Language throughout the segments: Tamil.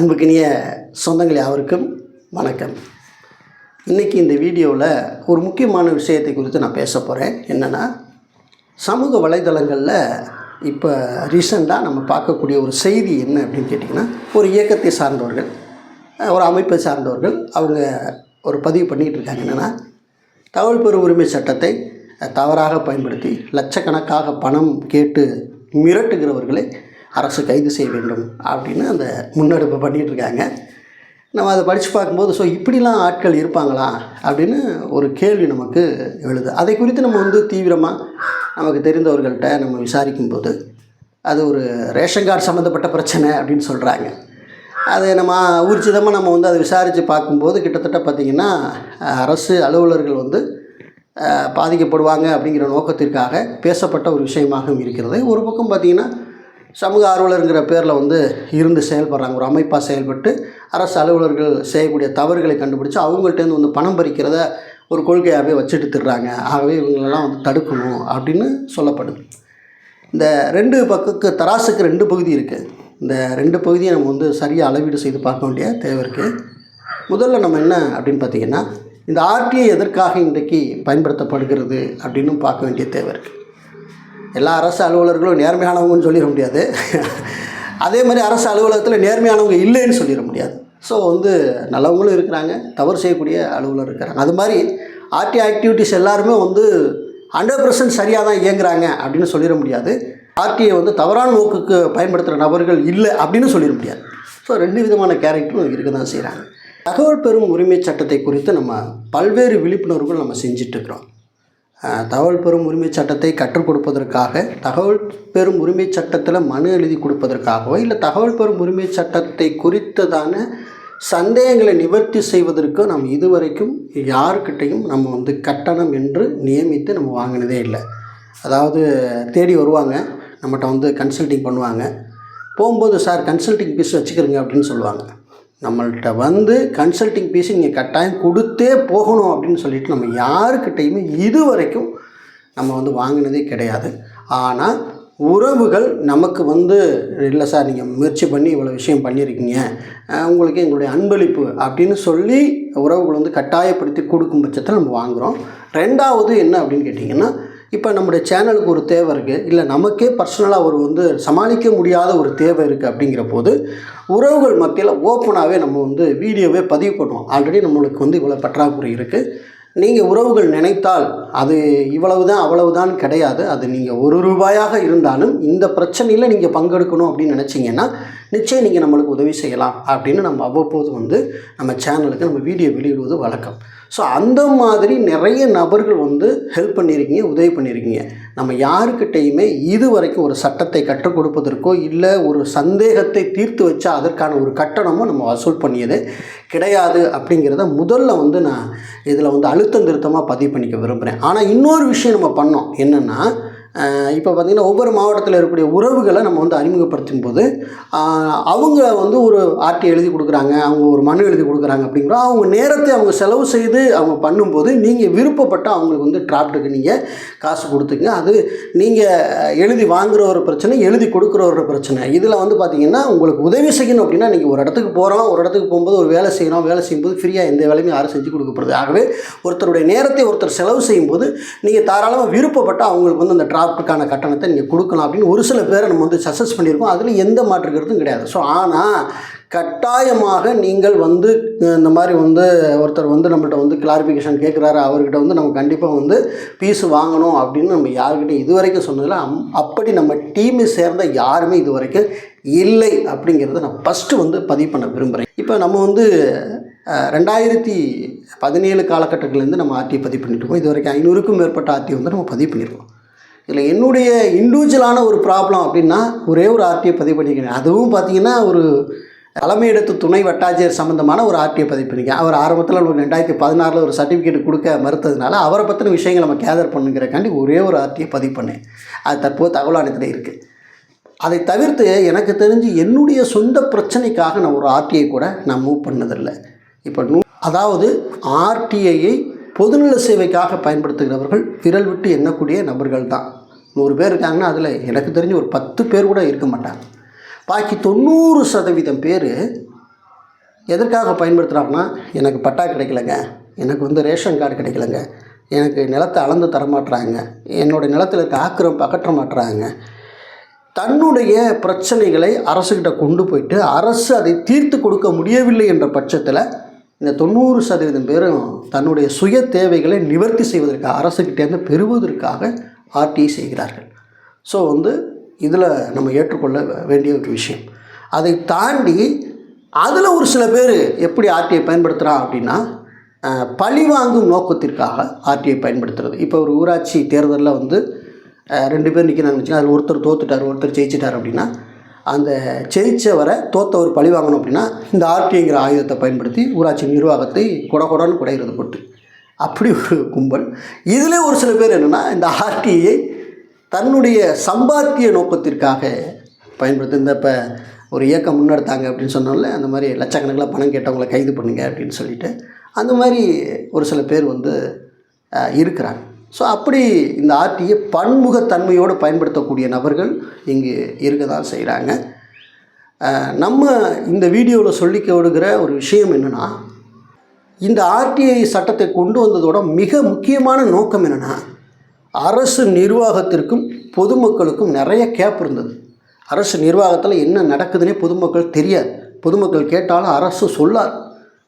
அன்புக்கினிய சொந்தங்கள் யாவருக்கும் வணக்கம். இன்றைக்கி இந்த வீடியோவில் ஒரு முக்கியமான விஷயத்தை குறித்து நான் பேச போகிறேன் என்னென்னா சமூக வலைதளங்களில் இப்போ ரீசெண்டாக நம்ம பார்க்கக்கூடிய ஒரு செய்தி என்ன அப்படின்னு கேட்டிங்கன்னா ஒரு இயக்கத்தை சார்ந்தவர்கள் ஒரு அமைப்பை சார்ந்தவர்கள் அவங்க ஒரு பதிவு பண்ணிகிட்டு இருக்காங்க. என்னென்னா தகவல் பெறும் உரிமை சட்டத்தை தவறாக பயன்படுத்தி லட்சக்கணக்காக பணம் கேட்டு மிரட்டுகிறவர்களை அரசு கைது செய்ய வேண்டும் அப்படின்னு அந்த முன்னெடுப்பு பண்ணிகிட்டு இருக்காங்க நம்ம அதை படித்து பார்க்கும்போது ஸோ இப்படிலாம் ஆட்கள் இருப்பாங்களா? அப்படின்னு ஒரு கேள்வி நமக்கு எழுது. அதை குறித்து நம்ம வந்து தீவிரமாக நமக்கு தெரிந்தவர்கள்ட்ட நம்ம விசாரிக்கும்போது அது ஒரு ரேஷன் கார்டு சம்மந்தப்பட்ட பிரச்சனை அப்படின்னு சொல்கிறாங்க அதை நம்ம ஊர்ஜிதமாக நம்ம வந்து அதை விசாரித்து பார்க்கும்போது கிட்டத்தட்ட பார்த்திங்கன்னா அரசு அலுவலர்கள் வந்து பாதிக்கப்படுவாங்க அப்படிங்கிற நோக்கத்திற்காக பேசப்பட்ட ஒரு விஷயமாகவும் இருக்கிறது. ஒரு பக்கம் பார்த்திங்கன்னா சமூக ஆர்வலருங்கிற பேரில் வந்து இருந்து செயல்படுறாங்க. ஒரு அமைப்பாக செயல்பட்டு அரசு அலுவலர்கள் செய்யக்கூடிய தவறுகளை கண்டுபிடிச்சு அவங்கள்ட்டேருந்து வந்து பணம் பறிக்கிறத ஒரு கொள்கையாகவே வச்சுட்டு திடுறாங்க ஆகவே இவங்களெல்லாம் வந்து தடுக்கணும் அப்படின்னு சொல்லப்படுது. இந்த ரெண்டு பக்கக்கு தராசுக்கு ரெண்டு பகுதி இருக்குது இந்த ரெண்டு பகுதியை நம்ம வந்து சரியாக அளவீடு செய்து பார்க்க வேண்டிய தேவை இருக்குது முதல்ல நம்ம என்ன அப்படின்னு பார்த்தீங்கன்னா இந்த ஆர்டிஐ எதற்காக இன்றைக்கு பயன்படுத்தப்படுகிறது அப்படின்னு பார்க்க வேண்டிய தேவை இருக்குது எல்லா அரசு அலுவலர்களும் நேர்மையானவங்கன்னு சொல்லிட முடியாது. அதே மாதிரி அரசு அலுவலகத்தில் நேர்மையானவங்க இல்லைன்னு சொல்லிட முடியாது. ஸோ வந்து நல்லவங்களும் இருக்கிறாங்க தவறு செய்யக்கூடிய அலுவலர் இருக்கிறாங்க. அது மாதிரி ஆர்டி ஆக்டிவிட்டிஸ் எல்லாருமே வந்து ஹண்ட்ரட் பர்சன்ட் சரியாக தான் இயங்குறாங்க அப்படின்னு சொல்லிட முடியாது. ஆர்டிஐ வந்து தவறான நோக்குக்கு பயன்படுத்துகிற நபர்கள் இல்லை அப்படின்னு சொல்லிட முடியாது. ஸோ ரெண்டு விதமான கேரக்டரும் இருக்க தான் செய்கிறாங்க தகவல் பெறும் உரிமை சட்டத்தை குறித்து நம்ம பல்வேறு விழிப்புணர்வுகள் நம்ம செஞ்சிட்ருக்குறோம் தகவல் பெறும் உரிமை சட்டத்தை கற்றுக் கொடுப்பதற்காக தகவல் பெறும் உரிமை சட்டத்தில் மனு எழுதி கொடுப்பதற்காகவோ இல்லை தகவல் பெறும் உரிமை சட்டத்தை குறித்ததான சந்தேகங்களை நிவர்த்தி செய்வதற்கு நம்ம இதுவரைக்கும் யாருக்கிட்டையும் நம்ம வந்து கட்டணம் என்று நியமித்து நம்ம வாங்கினதே இல்லை. அதாவது தேடி வருவாங்க நம்மகிட்ட வந்து கன்சல்டிங் பண்ணுவாங்க. போகும்போது சார் கன்சல்டிங் ஃபீஸ் வச்சுக்கிறீங்க அப்படின்னு சொல்லுவாங்க. நம்மள்கிட்ட வந்து கன்சல்டிங் ஃபீஸ் நீங்கள் கட்டாயம் கொடுத்தே போகணும் அப்படின்னு சொல்லிட்டு நம்ம யாருக்கிட்டையுமே இது வரைக்கும் நம்ம வந்து வாங்கினதே கிடையாது. ஆனால் உறவுகள் நமக்கு வந்து இல்லை சார் நீங்கள் முயற்சி பண்ணி இவ்வளோ விஷயம் பண்ணியிருக்கீங்க. உங்களுக்கு எங்களுடைய அன்பளிப்பு அப்படின்னு சொல்லி உறவுகள் வந்து கட்டாயப்படுத்தி கொடுக்கும் பட்சத்தில் நம்ம வாங்குகிறோம் ரெண்டாவது என்ன அப்படின்னு கேட்டிங்கன்னா இப்போ நம்முடைய சேனலுக்கு ஒரு தேவை இருக்குது இல்லை நமக்கே பர்சனலாக ஒரு வந்து சமாளிக்க முடியாத ஒரு தேவை இருக்குது அப்படிங்கிற போது உறவுகள் மத்தியில் ஓப்பனாகவே நம்ம வந்து வீடியோவே பதிவு பண்ணுவோம். ஆல்ரெடி நம்மளுக்கு வந்து இவ்வளோ பற்றாக்குறை இருக்குது நீங்கள் உறவுகள் நினைத்தால் அது இவ்வளவு தான் அவ்வளவு தான் கிடையாது. அது நீங்கள் ஒரு ரூபாயாக இருந்தாலும் இந்த பிரச்சனையில் நீங்கள் பங்கெடுக்கணும் அப்படின்னு நினச்சிங்கன்னா நிச்சயம் நீங்கள் நம்மளுக்கு உதவி செய்யலாம் அப்படின்னு நம்ம அவ்வப்போது வந்து நம்ம சேனலுக்கு நம்ம வீடியோ வெளியிடுவது வழக்கம். ஸோ அந்த மாதிரி நிறைய நபர்கள் வந்து ஹெல்ப் பண்ணியிருக்கீங்க உதவி பண்ணியிருக்கீங்க நம்ம யாருக்கிட்டேயுமே இது வரைக்கும் ஒரு சட்டத்தை கற்றுக் கொடுப்பதற்கோ இல்லை ஒரு சந்தேகத்தை தீர்த்து வச்சா அதற்கான ஒரு கட்டணமோ நம்ம வசூல் பண்ணியது கிடையாது அப்படிங்கிறத முதல்ல வந்து நான் இதில் வந்து அழுத்தம் திருத்தமாக பதிவு பண்ணிக்க விரும்புகிறேன் ஆனால் இன்னொரு விஷயம் நம்ம பண்ணோம். என்னென்னா இப்போ பார்த்திங்கன்னா ஒவ்வொரு மாவட்டத்தில் இருக்கக்கூடிய உறவுகளை நம்ம வந்து அறிமுகப்படுத்தும் போது அவங்க வந்து ஒரு ஆர்டி எழுதி கொடுக்குறாங்க அவங்க ஒரு மனு எழுதி கொடுக்குறாங்க அப்படிங்கிறோம் அவங்க நேரத்தை அவங்க செலவு செய்து அவங்க பண்ணும்போது நீங்கள் விருப்பப்பட்ட அவங்களுக்கு வந்து டிராஃப்ட்டுக்கு நீங்கள் காசு கொடுத்துங்க அது நீங்கள் எழுதி வாங்குகிற ஒரு பிரச்சனை எழுதி கொடுக்குற ஒரு பிரச்சனை. இதில் வந்து பார்த்திங்கன்னா உங்களுக்கு உதவி செய்யணும் அப்படின்னா நீங்கள் ஒரு இடத்துக்கு போகிறோம் ஒரு இடத்துக்கு போகும்போது ஒரு வேலை செய்கிறோம் வேலை செய்யும்போது ஃப்ரீயாக எந்த வேலையுமே யாரும் செஞ்சு கொடுக்கப்படுது ஆகவே ஒருத்தருடைய நேரத்தை ஒருத்தர் செலவு செய்யும்போது நீங்கள் தாராளமாக விருப்பப்பட்ட அவங்களுக்கு வந்து அந்த டிராப்ட்டுக்கான கட்டணத்தை நீங்கள் கொடுக்கலாம் அப்படின்னு ஒரு சில பேரை நம்ம வந்து சக்ஸஸ் பண்ணியிருக்கோம். அதில் எந்த மாற்று கருத்தும் கிடையாது. ஸோ ஆனால் கட்டாயமாக நீங்கள் வந்து இந்த மாதிரி வந்து ஒருத்தர் வந்து நம்மகிட்ட வந்து கிளாரிஃபிகேஷன் கேட்குறாரு அவர்கிட்ட வந்து நம்ம கண்டிப்பாக வந்து பீஸ் வாங்கணும் அப்படின்னு நம்ம யாருக்கிட்டையும் இது வரைக்கும் சொன்னதில்ல அம் அப்படி நம்ம டீமை சேர்ந்த யாருமே இது வரைக்கும் இல்லை அப்படிங்கிறத நான் ஃபஸ்ட்டு வந்து பதிவு பண்ண விரும்புகிறேன் இப்போ நம்ம வந்து ரெண்டாயிரத்தி பதினேழு காலகட்டத்திலேருந்து நம்ம ஆர்டி பதிவு பண்ணிட்டு இருக்கோம். இது வரைக்கும் ஐநூறுக்கும் மேற்பட்ட ஆர்டி வந்து நம்ம பதிவு பண்ணியிருக்கோம் இதில் என்னுடைய இண்டிவிஜுவலான ஒரு ப்ராப்ளம் அப்படின்னா ஒரே ஒரு ஆர்டியை பதிவு பண்ணிக்கிறேன் அதுவும் பார்த்தீங்கன்னா ஒரு தலைமையிடத்து துணை வட்டாட்சியர் சம்மந்தமான ஒரு ஆர்டியை பதிவு பண்ணிக்கிறேன் அவர் ஆரம்பத்தில் ஒரு ரெண்டாயிரத்தி பதினாறில் ஒரு சர்டிஃபிகேட் கொடுக்க மறுத்ததுனால அவரை பற்றின விஷயங்கள் நம்ம கேதர் பண்ணுங்கிறக்காண்டி ஒரே ஒரு ஆர்டியை பதிவு பண்ணேன் அது தற்போது தகவல் ஆணையத்தில் இருக்குது அதை தவிர்த்து எனக்கு தெரிஞ்சு என்னுடைய சொந்த பிரச்சனைக்காக நான் ஒரு ஆர்டிஐ கூட நான் மூவ் பண்ணதில்லை. இப்போ நூ அதாவது ஆர்டிஐயை பொதுநல சேவைக்காக பயன்படுத்துகிறவர்கள் விரல் விட்டு எண்ணக்கூடிய நபர்கள் தான் நூறு பேர் இருக்காங்கன்னா அதில் எனக்கு தெரிஞ்சு ஒரு பத்து பேர் கூட இருக்க மாட்டாங்க. பாக்கி தொண்ணூறு சதவீதம் பேர் எதற்காக பயன்படுத்துகிறாங்கன்னா எனக்கு பட்டா கிடைக்கலங்க. எனக்கு வந்து ரேஷன் கார்டு கிடைக்கலங்க. எனக்கு நிலத்தை அளந்து தரமாட்டுறாங்க என்னோடய நிலத்தில் இருக்க ஆக்கிரம் அகற்ற மாட்டுறாங்க தன்னுடைய பிரச்சனைகளை அரசுக்கிட்ட கொண்டு போயிட்டு அரசு அதை தீர்த்து கொடுக்க முடியவில்லை என்ற பட்சத்தில் இந்த தொண்ணூறு சதவீதம் பேரும் தன்னுடைய சுய தேவைகளை நிவர்த்தி செய்வதற்காக அரசுக்கிட்டேருந்து பெறுவதற்காக ஆர்டி செய்கிறார்கள். ஸோ வந்து இதில் நம்ம ஏற்றுக்கொள்ள வேண்டிய ஒரு விஷயம். அதை தாண்டி அதில் ஒரு சில பேர் எப்படி ஆர்டிஐ பயன்படுத்துகிறான் அப்படின்னா பழி வாங்கும் நோக்கத்திற்காக ஆர்டிஐ பயன்படுத்துறது. இப்போ ஒரு ஊராட்சி தேர்தலில் வந்து ரெண்டு பேர் நிற்கிறாங்கன்னு வச்சுக்கோங்க. அதில் ஒருத்தர் தோத்துட்டார் ஒருத்தர் ஜெயிச்சிட்டார் அப்படின்னா அந்த ஜெயிச்சவரை தோத்தவர் பழி வாங்கணும் அப்படின்னா இந்த ஆர்டிஐங்கிற ஆயுதத்தை பயன்படுத்தி ஊராட்சி நிர்வாகத்தை குட கொடன்னு குடையிறது போட்டு. அப்படி ஒரு கும்பல். இதில் ஒரு சில பேர் என்னென்னா இந்த ஆர்டிஐ தன்னுடைய சம்பாத்திய நோக்கத்திற்காக பயன்படுத்து இந்த இப்போ ஒரு இயக்கம் முன்னெடுத்தாங்க அப்படின்னு சொன்னால அந்த மாதிரி லட்சக்கணக்கில் பணம் கேட்டவங்கள கைது பண்ணுங்க அப்படின்னு சொல்லிட்டு அந்த மாதிரி ஒரு சில பேர் வந்து இருக்கிறாங்க. ஸோ அப்படி இந்த ஆர்டியை பன்முகத்தன்மையோடு பயன்படுத்தக்கூடிய நபர்கள் இங்கு இருக்க தான் செய்கிறாங்க நம்ம இந்த வீடியோவில் சொல்லிக்க விடுகிற ஒரு விஷயம் என்னென்னா இந்த ஆர்டிஐ சட்டத்தை கொண்டு வந்ததோட மிக முக்கியமான நோக்கம் என்னென்னா அரசு நிர்வாகத்திற்கும் பொதுமக்களுக்கும் நிறைய கேப் இருந்தது. அரசு நிர்வாகத்தில் என்ன நடக்குதுன்னே பொதுமக்கள் தெரியாது. பொதுமக்கள் கேட்டாலும் அரசு சொல்லாது.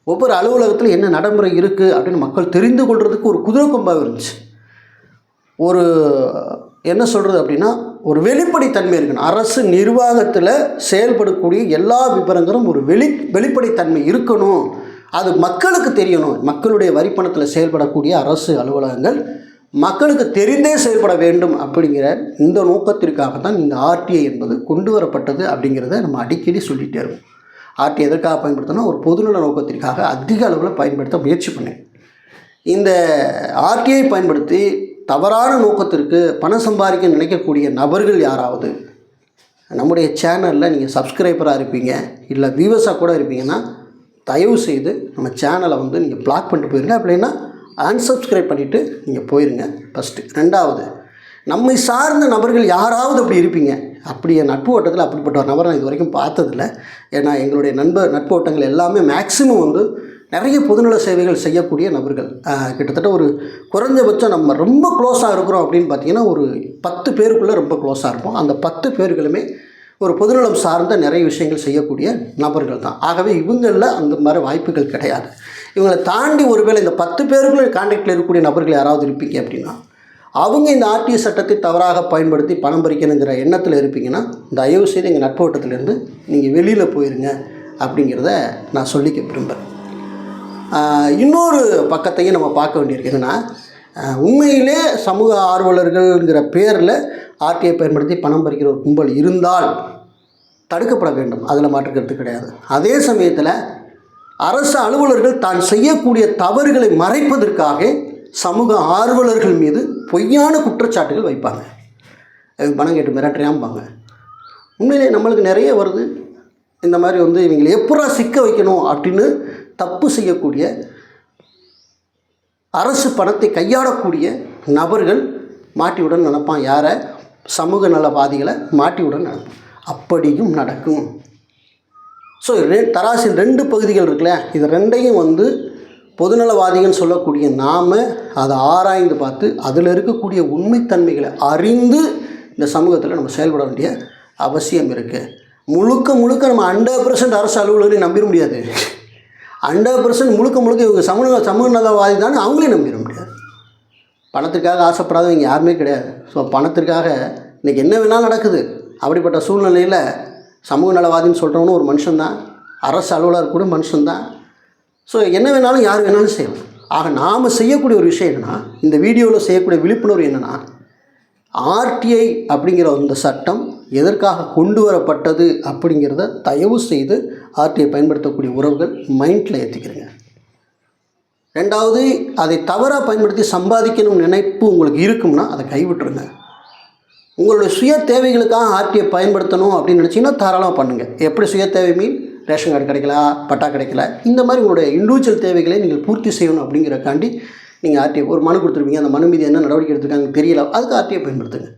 ஒவ்வொரு அலுவலகத்தில் என்ன நடைமுறை இருக்குது அப்படின்னு மக்கள் தெரிந்து கொள்றதுக்கு ஒரு குதிரை கொம்பாக இருந்துச்சு. ஒரு என்ன சொல்கிறது அப்படின்னா ஒரு வெளிப்படைத்தன்மை இருக்கணும். அரசு நிர்வாகத்தில் செயல்படக்கூடிய எல்லா விவரங்களும் ஒரு வெளி வெளிப்படைத்தன்மை இருக்கணும். அது மக்களுக்கு தெரியணும். மக்களுடைய வரிப்பணத்தில் செயல்படக்கூடிய அரசு அலுவலகங்கள் மக்களுக்கு தெரிந்தே செயல்பட வேண்டும் அப்படிங்கிற இந்த நோக்கத்திற்காக தான் இந்த ஆர்டிஐ என்பது கொண்டு வரப்பட்டது அப்படிங்கிறத நம்ம அடிக்கடி சொல்லிகிட்டே இருக்கோம். ஆர்டிஐ எதற்காக பயன்படுத்தினா ஒரு பொதுநல நோக்கத்திற்காக அதிக அளவில் பயன்படுத்த முயற்சி பண்ணேன். இந்த ஆர்டிஐ பயன்படுத்தி தவறான நோக்கத்திற்கு பணம் சம்பாதிக்க நினைக்கக்கூடிய நபர்கள் யாராவது நம்முடைய சேனலில் நீங்கள் சப்ஸ்கிரைபராக இருப்பீங்க இல்லை வியூவர்ஸாக கூட இருப்பீங்கன்னா தயவு செய்து நம்ம சேனலை வந்து நீங்கள் பிளாக் பண்ணிட்டு போயிருங்க. அப்படின்னா அன்சப்ஸ்கிரைப் பண்ணிவிட்டு நீங்கள் போயிருங்க. ஃபஸ்ட்டு ரெண்டாவது நம்மை சார்ந்த நபர்கள் யாராவது அப்படி இருப்பீங்க. அப்படி என் நட்பு ஓட்டத்தில் அப்படிப்பட்ட ஒரு நபரை நான் இது வரைக்கும் பார்த்ததில்ல. ஏன்னா எங்களுடைய நண்பர் நட்பு ஓட்டங்கள் எல்லாமே மேக்ஸிமம் வந்து நிறைய பொதுநல சேவைகள் செய்யக்கூடிய நபர்கள். கிட்டத்தட்ட ஒரு குறைஞ்சபட்சம் நம்ம ரொம்ப க்ளோஸாக இருக்கிறோம் அப்படின்னு பார்த்தீங்கன்னா ஒரு பத்து பேருக்குள்ளே ரொம்ப க்ளோஸாக இருப்போம். அந்த பத்து பேர்களுமே ஒரு பொதுநலம் சார்ந்த நிறைய விஷயங்கள் செய்யக்கூடிய நபர்கள் தான். ஆகவே இவங்களில் அந்த மாதிரி வாய்ப்புகள் கிடையாது. இவங்களை தாண்டி ஒருவேளை இந்த பத்து பேருக்குள்ள கான்டாக்டில் இருக்கக்கூடிய நபர்கள் யாராவது இருப்பீங்க அப்படின்னா அவங்க இந்த ஆர்டிஐ சட்டத்தை தவறாக பயன்படுத்தி பணம் பறிக்கணுங்கிற எண்ணத்தில் இருப்பீங்கன்னா தயவு செய்து எங்கள் நட்பு வட்டத்திலேருந்து நீங்கள் வெளியில் போயிருங்க அப்படிங்கிறத நான் சொல்லிக்க விரும்புகிறேன் இன்னொரு பக்கத்தையும் நம்ம பார்க்க வேண்டியிருக்கு. என்னென்னா உண்மையிலே சமூக ஆர்வலர்கள்ங்கிற பேரில் ஆர்டிஐ பயன்படுத்தி பணம் பறிக்கிற ஒரு கும்பல் இருந்தால் தடுக்கப்பட வேண்டும். அதில் மாற்றுக்கிறது கிடையாது. அதே சமயத்தில் அரசு அலுவலர்கள் தான் செய்யக்கூடிய தவறுகளை மறைப்பதற்காக சமூக ஆர்வலர்கள் மீது பொய்யான குற்றச்சாட்டுகள் வைப்பாங்க. பணம் கேட்டு மிரட்டுறியாம்பாங்க உண்மையிலே நம்மளுக்கு நிறைய வருது. இந்த மாதிரி வந்து இவங்களை எப்படா சிக்க வைக்கணும் அப்படின்னு தப்பு செய்யக்கூடிய அரசு பணத்தை கையாளக்கூடிய நபர்கள் மாட்டியுடன் நினப்பான் யாரை? சமூக நலவாதிகளை மாட்டியுடன் நினைப்பான் அப்படியும் நடக்கும். ஸோ ரெ தராசின் ரெண்டு பகுதிகள் இருக்குல்ல இது ரெண்டையும் வந்து பொதுநலவாதிகள்னு சொல்லக்கூடிய நாம் அதை ஆராய்ந்து பார்த்து அதில் இருக்கக்கூடிய உண்மைத்தன்மைகளை அறிந்து இந்த சமூகத்தில் நம்ம செயல்பட வேண்டிய அவசியம் இருக்குது முழுக்க முழுக்க நம்ம ஹண்ட்ரட் பர்சன்ட் அரசு அலுவலர்களையும் நம்பிட முடியாது. ஹண்ட்ரட் பர்சன்ட் முழுக்க முழுக்க இவங்க சமூக சமூக நலவாதி தானே அவங்களையும் நம்பிட முடியாது. பணத்திற்காக ஆசைப்படாதவங்க யாருமே கிடையாது. ஸோ பணத்திற்காக இன்றைக்கி என்ன வேணாலும் நடக்குது. அப்படிப்பட்ட சூழ்நிலையில் சமூக நலவாதின்னு சொல்கிறவனும் ஒரு மனுஷன்தான். அரசு அலுவலர் கூட மனுஷன்தான். ஸோ என்ன வேணாலும் யார் வேணாலும் செய்யலாம். ஆக நாம் செய்யக்கூடிய ஒரு விஷயம் என்னென்னா இந்த வீடியோவில் செய்யக்கூடிய விழிப்புணர்வு என்னென்னா ஆர்டிஐ அப்படிங்கிற இந்த சட்டம் எதற்காக கொண்டு வரப்பட்டது அப்படிங்கிறத தயவு செய்து ஆர்டியை பயன்படுத்தக்கூடிய உறவுகள் மைண்டில் ஏற்றிக்கிறீங்க ரெண்டாவது அதை தவறாக பயன்படுத்தி சம்பாதிக்கணும் நினைப்பு உங்களுக்கு இருக்கும்னா அதை கைவிட்டுருங்க. உங்களுடைய சுய தேவைகளுக்காக ஆர்டிஐ பயன்படுத்தணும் அப்படின்னு நினச்சிங்கன்னா தாராளமாக பண்ணுங்கள் எப்படி சுய தேவை மீன் ரேஷன் கார்டு கிடைக்கல? பட்டா கிடைக்கல? இந்த மாதிரி உங்களுடைய இண்டிவிஜுவல் தேவைகளை நீங்கள் பூர்த்தி செய்யணும் அப்படிங்கிறக்காண்டி நீங்கள் ஆர்டிஐ ஒரு மனு கொடுத்துருப்பீங்க. அந்த மனு மீது என்ன நடவடிக்கை எடுத்துருக்காங்க தெரியல. அதுக்கு ஆர்டிஐ பயன்படுத்துங்க.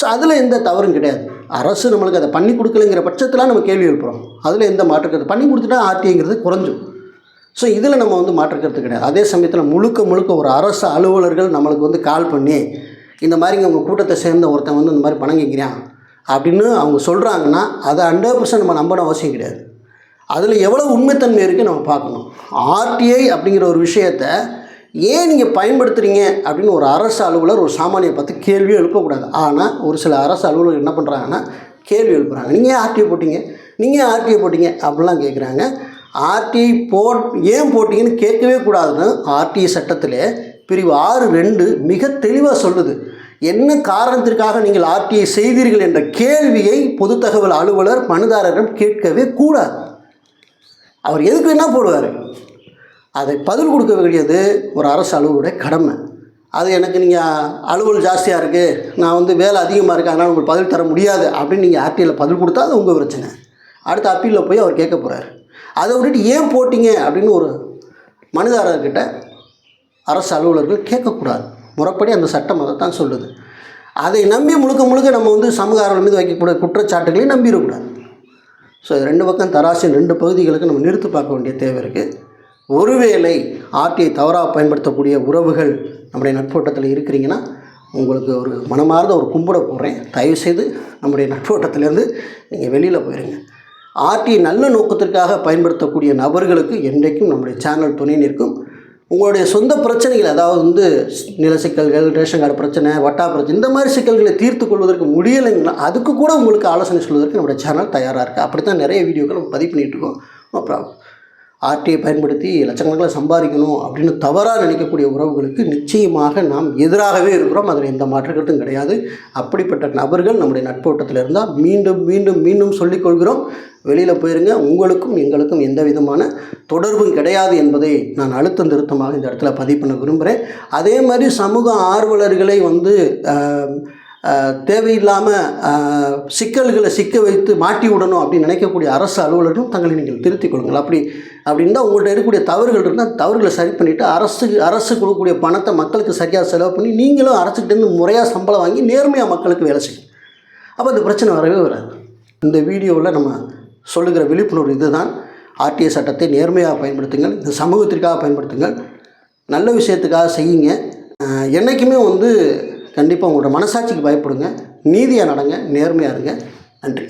ஸோ அதில் எந்த தவறும் கிடையாது. அரசு நம்மளுக்கு அதை பண்ணி கொடுக்கலைங்கிற பட்சத்தில் நம்ம கேள்வி எழுப்புறோம். அதில் எந்த மாற்றுக்கிறது பண்ணி கொடுத்துட்டா ஆர்டிங்கிறது குறைஞ்சும் ஸோ இதில் நம்ம வந்து மாற்றுக்கிறது கிடையாது. அதே சமயத்தில் முழுக்க முழுக்க ஒரு அரசு அலுவலர்கள் நம்மளுக்கு வந்து கால் பண்ணி இந்த மாதிரிங்க உங்கள் கூட்டத்தை சேர்ந்த ஒருத்தன் வந்து இந்த மாதிரி பணம் கேட்குறான் அப்படின்னு அவங்க சொல்கிறாங்கன்னா அதை ஹண்ட்ரட் பர்சன்ட் நம்ம நம்பணும் அவசியம் கிடையாது. அதில் எவ்வளோ உண்மைத்தன்மை இருக்குது நம்ம பார்க்கணும். ஆர்டிஐ அப்படிங்கிற ஒரு விஷயத்தை ஏன் நீங்கள் பயன்படுத்துகிறீங்க அப்படின்னு ஒரு அரசு அலுவலர் ஒரு சாமானியை பார்த்து கேள்வியும் எழுப்பக்கூடாது. ஆனால் ஒரு சில அரசு அலுவலர் என்ன பண்ணுறாங்கன்னா கேள்வி எழுப்புறாங்க. நீங்கள் ஏன் ஆர்டிஐ போட்டீங்க? நீங்கள் ஏன் ஆர்டிஐ போட்டீங்க? அப்படிலாம் கேட்குறாங்க ஆர்டிஐ போட் ஏன் போட்டிங்கன்னு கேட்கவே கூடாதுன்னு ஆர்டிஐ சட்டத்தில் பிரிவு ஆறு ரெண்டு மிக தெளிவாக சொல்லுது. என்ன காரணத்திற்காக நீங்கள் ஆர்டிஐ செய்தீர்கள் என்ற கேள்வியை பொது தகவல் அலுவலர் மனுதாரரிடம் கேட்கவே கூடாது. அவர் எதுக்கு என்ன போடுவார்? அதை பதில் கொடுக்க வேண்டியது ஒரு அரசு அலுவலுடைய கடமை. அது எனக்கு நீங்கள் அலுவல் ஜாஸ்தியாக இருக்குது நான் வந்து வேலை அதிகமாக இருக்குது அதனால் உங்களுக்கு பதில் தர முடியாது அப்படின்னு நீங்கள் ஆர்டிஐயில் பதில் கொடுத்தா அது உங்கள் பிரச்சனை. அடுத்த அப்பீலில் போய் அவர் கேட்க போகிறார் அதை விட்டுட்டு ஏன் போட்டீங்க அப்படின்னு ஒரு மனிதாரர்கிட்ட அரசு அலுவலர்கள் கேட்கக்கூடாது. முறைப்படி அந்த சட்டம் அதை தான் சொல்லுது. அதை நம்பி முழுக்க முழுக்க நம்ம வந்து சமூக மீது வைக்கக்கூடிய குற்றச்சாட்டுகளையும் நம்பிடக்கூடாது. ஸோ இது ரெண்டு பக்கம் தராசின் ரெண்டு பகுதிகளுக்கு நம்ம நிறுத்து பார்க்க வேண்டிய தேவை இருக்குது ஒருவேளை ஆர்டிஐ தவறாக பயன்படுத்தக்கூடிய உறவுகள் நம்முடைய நட்போட்டத்தில் இருக்கிறீங்கன்னா உங்களுக்கு ஒரு மனமார்ந்த ஒரு கும்பிட போடுறேன் தயவுசெய்து நம்முடைய நட்போட்டத்திலேருந்து நீங்கள் வெளியில் போயிடுங்க ஆர்டி நல்ல நோக்கத்திற்காக பயன்படுத்தக்கூடிய நபர்களுக்கு என்றைக்கும் நம்முடைய சேனல் துணை நிற்கும். உங்களுடைய சொந்த பிரச்சனைகள் அதாவது வந்து நில சிக்கல்கள் ரேஷன் கார்டு பிரச்சனை வட்டா பிரச்சனை இந்த மாதிரி சிக்கல்களை தீர்த்து கொள்வதற்கு முடியலைங்களா? அதுக்கு கூட உங்களுக்கு ஆலோசனை சொல்வதற்கு நம்முடைய சேனல் தயாராக இருக்குது அப்படி தான் நிறைய வீடியோக்கள் பதிவு பண்ணிகிட்டு இருக்கோம். நோ ப்ராப்ளம் ஆர்டிஐ பயன்படுத்தி லட்சக்கணக்கில் சம்பாதிக்கணும் அப்படின்னு தவறாக நினைக்கக்கூடிய உறவுகளுக்கு நிச்சயமாக நாம் எதிராகவே இருக்கிறோம். அதில் எந்த மாற்று கிடையாது. அப்படிப்பட்ட நபர்கள் நம்முடைய நட்போட்டத்தில் இருந்தால் மீண்டும் மீண்டும் மீண்டும் சொல்லிக்கொள்கிறோம். வெளியில் போயிருங்க. உங்களுக்கும் எங்களுக்கும் எந்த விதமான தொடர்பும் கிடையாது என்பதை நான் அழுத்தம் திருத்தமாக இந்த இடத்துல பதிவு பண்ண விரும்புகிறேன். அதே மாதிரி சமூக ஆர்வலர்களை வந்து தேவையில்லாமல் சிக்கல்களை சிக்க வைத்து மாட்டி விடணும் அப்படின்னு நினைக்கக்கூடிய அரசு அலுவலர்களும் தங்களை நீங்கள் திருத்திக் கொள்ளுங்கள். அப்படி அப்படின்னா உங்கள்கிட்ட இருக்கக்கூடிய தவறுகள் இருந்தால் தவறுகளை சரி பண்ணிவிட்டு அரசு அரசு கொடுக்கக்கூடிய பணத்தை மக்களுக்கு சரியாக செலவு பண்ணி நீங்களும் அரசுக்கிட்டேருந்து முறையாக சம்பளம் வாங்கி நேர்மையாக மக்களுக்கு வேலை செய்யும் அப்போ இந்த பிரச்சனை வரவே வராது. இந்த வீடியோவில் நம்ம சொல்லுகிற விழிப்புணர்வு இதுதான். ஆர்டிஏ சட்டத்தை நேர்மையாக பயன்படுத்துங்கள் இந்த சமூகத்திற்காக பயன்படுத்துங்கள். நல்ல விஷயத்துக்காக செய்யுங்க. என்றைக்குமே வந்து கண்டிப்பாக உங்களோட மனசாட்சிக்கு பயப்படுங்க. நீதியாக நடங்க. நேர்மையாக இருங்க. நன்றி.